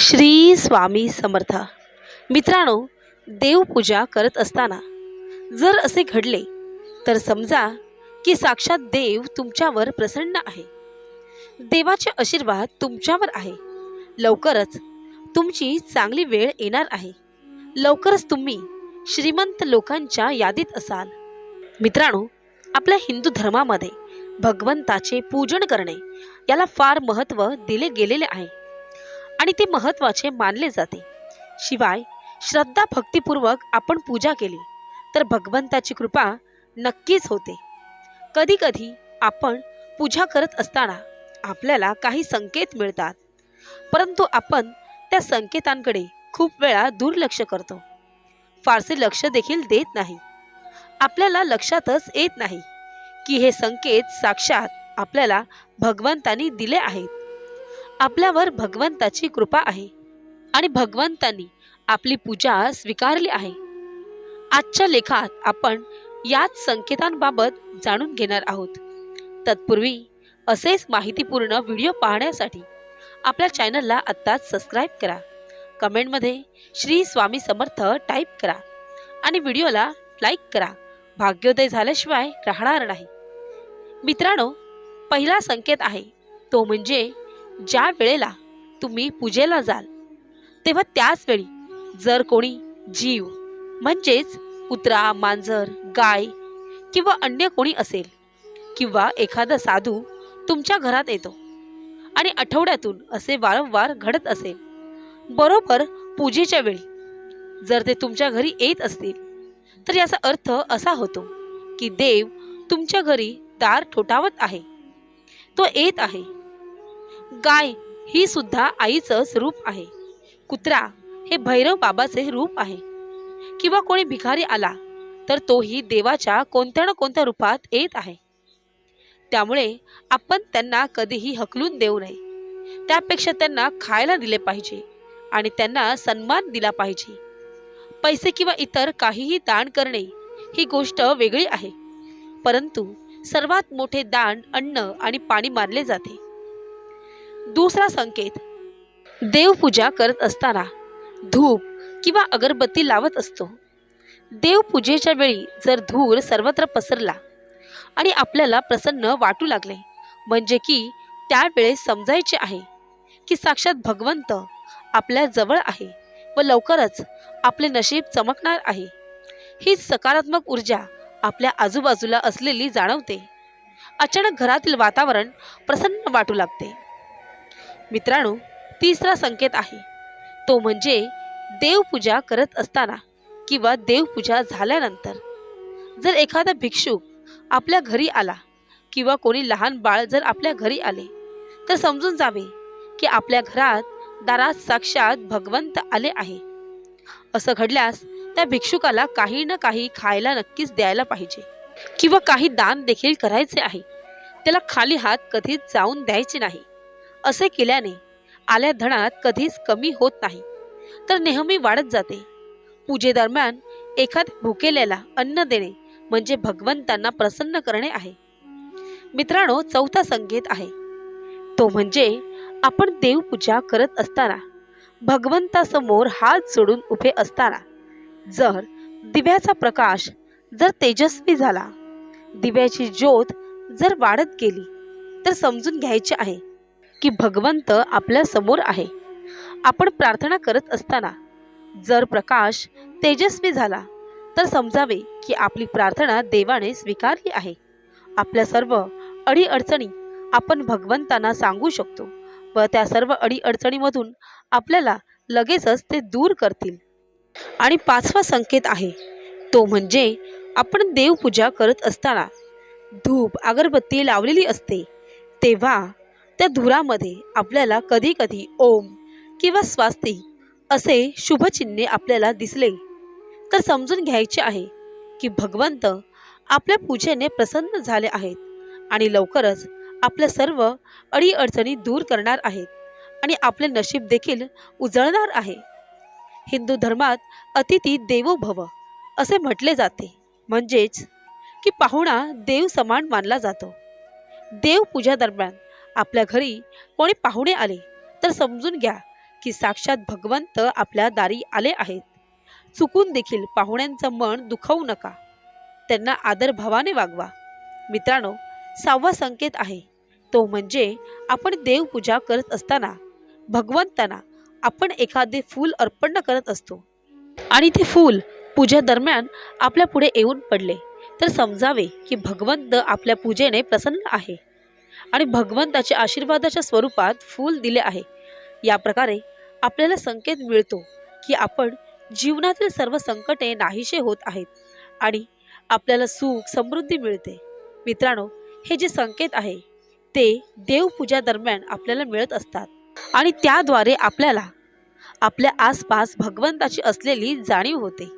श्री स्वामी समर्थ. मित्रांनो देवपूजा करत असताना जर असे घडले तर समजा की साक्षात देव तुमच्यावर प्रसन्न आहे. देवाचे आशीर्वाद तुमच्यावर आहे. लवकरच तुमची चांगली वेळ येणार आहे. लवकरच तुम्ही श्रीमंत लोकांच्या यादीत असाल. मित्रांनो आपल्या हिंदू धर्मामध्ये भगवंताचे पूजन करणे याला फार महत्त्व दिले गेलेले आहे. आणि ते महत्त्वाचे मानले जाते. शिवाय श्रद्धा भक्तिपूर्वक आपण पूजा केली तर भगवंताची कृपा नक्कीच होते. कधीकधी आपण पूजा करत असताना आपल्याला काही संकेत मिळतात परंतु आपण त्या संकेतांकडे खूप वेळा दुर्लक्ष करतो. फारसे लक्ष देखील देत नाही. आपल्याला लक्षातच येत नाही की हे संकेत साक्षात आपल्याला भगवंतानी दिले आहेत. आपल्यावर भगवंताची कृपा आहे. आणि भगवंतांनी आपली पूजा स्वीकारली आहे. आजच्या लेखात आपण याच संकेतांबाबत जाणून घेणार आहोत. तत्पूर्वी असेच माहितीपूर्ण व्हिडिओ पाहण्यासाठी आपल्या चॅनलला आत्ताच सबस्क्राईब करा. कमेंटमध्ये श्री स्वामी समर्थ टाईप करा आणि व्हिडिओला लाईक करा. भाग्योदय झाल्याशिवाय राहणार नाही. मित्रांनो पहिला संकेत आहे तो म्हणजे ज्या वेळेला तुम्ही पूजेला जाल तेव्हा त्याच वेळी जर कोणी जीव म्हणजेच कुत्रा मांजर गाय किंवा अन्य कोणी असेल किंवा एखादा साधू तुमच्या घरात येतो आणि आठवड्यातून असे वारंवार घडत असेल बरोबर पूजेच्या वेळी जर ते तुमच्या घरी येत असतील तर याचा अर्थ असा होतो की देव तुमच्या घरी दार ठोठावत आहे. तो येत आहे. गाय ही सुद्धा आईचंच रूप आहे. कुत्रा हे भैरव बाबाचे रूप आहे. किंवा कोणी भिकारी आला तर तोही देवाच्या कोणत्या ना कोणत्या रूपात येत आहे. त्यामुळे आपण त्यांना कधीही हकलून देऊ नये. त्यापेक्षा त्यांना खायला दिले पाहिजे आणि त्यांना सन्मान दिला पाहिजे. पैसे किंवा इतर काहीही दान करणे ही गोष्ट वेगळी आहे. परंतु सर्वात मोठे दान अन्न आणि पाणी मानले जाते. दुसरा संकेत. देवपूजा करत असताना धूप किंवा अगरबत्ती लावत असतो. देवपूजेच्या वेळी जर धूर सर्वत्र पसरला आणि आपल्याला प्रसन्न वाटू लागले म्हणजे की त्यावेळेस समजायचे आहे की साक्षात भगवंत आपल्या जवळ आहे व लवकरच आपले नशीब चमकणार आहे. ही सकारात्मक ऊर्जा आपल्या आजूबाजूला असलेली जाणवते. अचानक घरातील वातावरण प्रसन्न वाटू लागते. मित्रांनो तिसरा संकेत आहे. तो म्हणजे देवपूजा करत असताना किंवा देवपूजा झाल्यानंतर. जर एखादा भिक्षुक आपल्या घरी आला किंवा कोणी लहान बाळ जर आपल्या घरी आले तर समजून जावे की आपल्या घरात दारात साक्षात भगवंत आले आहे. असं घडल्यास त्या भिक्षुकाला काही ना काही खायला नक्कीच द्यायला पाहिजे किंवा काही दान देखील करायचे आहे. त्याला खाली हात कधीच जाऊन द्यायचे नाही. असे केल्याने आल्या धनात कधीच कमी होत नाही. तर नेहमी वाढत जाते. पूजेदरम्यान एखाद्या भुकेल्याला अन्न देणे म्हणजे भगवंतांना प्रसन्न करणे आहे. मित्रांनो चौथा संकेत आहे. तो म्हणजे आपण देवपूजा करत असताना भगवंतासमोर हात जोडून उभे असताना जर दिव्याचा प्रकाश जर तेजस्वी झाला दिव्याची ज्योत जर वाढत गेली तर समजून घ्यायचे आहे. की भगवंत आपल्यासमोर आहे. आपण प्रार्थना करत असताना जर प्रकाश तेजस्वी झाला तर समजावे की आपली प्रार्थना देवाने स्वीकारली आहे. आपल्या सर्व अडीअडचणी आपण भगवंतांना सांगू शकतो व त्या सर्व अडीअडचणीमधून आपल्याला लगेचच ते दूर करतील. आणि पाचवा संकेत आहे तो म्हणजे आपण देवपूजा करत असताना धूप अगरबत्ती लावलेली असते तेव्हा त्या धुरामध्ये आपल्याला कधी कधी ओम किंवा स्वास्ती असे शुभचिन्हे आपल्याला दिसले. तर समजून घ्यायचे आहे की भगवंत आपल्या पूजेने प्रसन्न झाले आहेत आणि लवकरच आपल्या सर्व अडीअडचणी दूर करणार आहेत आणि आपले नशीब देखील उजळणार आहे. हिंदू धर्मात अतिथी देवो भव असे म्हटले जाते. म्हणजेच की पाहुणा देव समान मानला जातो. देवपूजा दरम्यान आपल्या घरी कोणी पाहुणे आले तर समजून घ्या की साक्षात भगवंत आपल्या दारी आले आहेत. चुकून देखील पाहुण्यांचं मन दुखवू नका. त्यांना आदरभावाने वागवा. मित्रांनो सहावा संकेत आहे. तो म्हणजे आपण देवपूजा करत असताना भगवंतांना आपण एखादे फूल अर्पण करत असतो. आणि ते फूल पूजा दरम्यान आपल्या पुढे येऊन पडले तर समजावे की भगवंत आपल्या पूजेने प्रसन्न आहे. आणि भगवंताच्या आशीर्वादाच्या स्वरूपात फूल दिले आहे. या प्रकारे आपल्याला संकेत मिळतो की आपण जीवनातील सर्व संकटे नाहीसे होत आहेत आणि आपल्याला सुख समृद्धी मिळते. मित्रांनो हे जे संकेत आहे ते देवपूजा दरम्यान आपल्याला मिळत असतात. आणि त्याद्वारे आपल्याला आपल्या आसपास भगवंताची असलेली जाणीव होते.